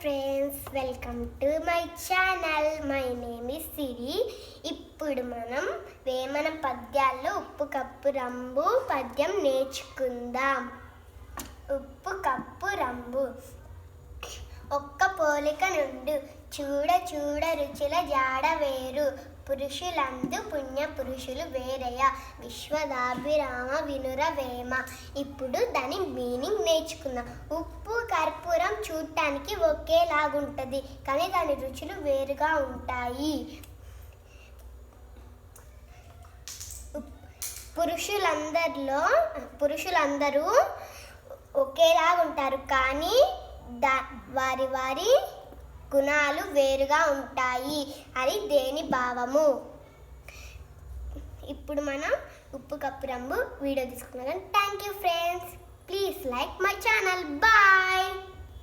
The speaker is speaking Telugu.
Friends welcome to my channel my name is Siri ఇప్పుడు మనం వేమన పద్యాల్లో ఉప్పు కప్పు రంబు పద్యం నేర్చుకుందాం. ఉప్పు కప్పు రంబు. ఒక్క పోలిక నుండు చూడ చూడ రుచుల జాడ వేరు. పురుషులందు పుణ్య పురుషులు వేరయ విశ్వదాభిరామ వినుర వేమ. ఇప్పుడు దాని మీనింగ్ నేర్చుకుందాం. ఉప్పు కర్పూరం చూడటానికి ఒకేలాగుంటుంది కానీ దాని రుచులు వేరుగా ఉంటాయి. పురుషులందరిలో పురుషులందరూ ఒకేలాగా ఉంటారు కానీ దా వారి వారి గుణాలు వేరుగా ఉంటాయి. అది దేని భావము? ఇప్పుడు మనం ఉప్పు కప్పు రంబు వీడియో తీసుకున్నాం thank you friends please like my channel bye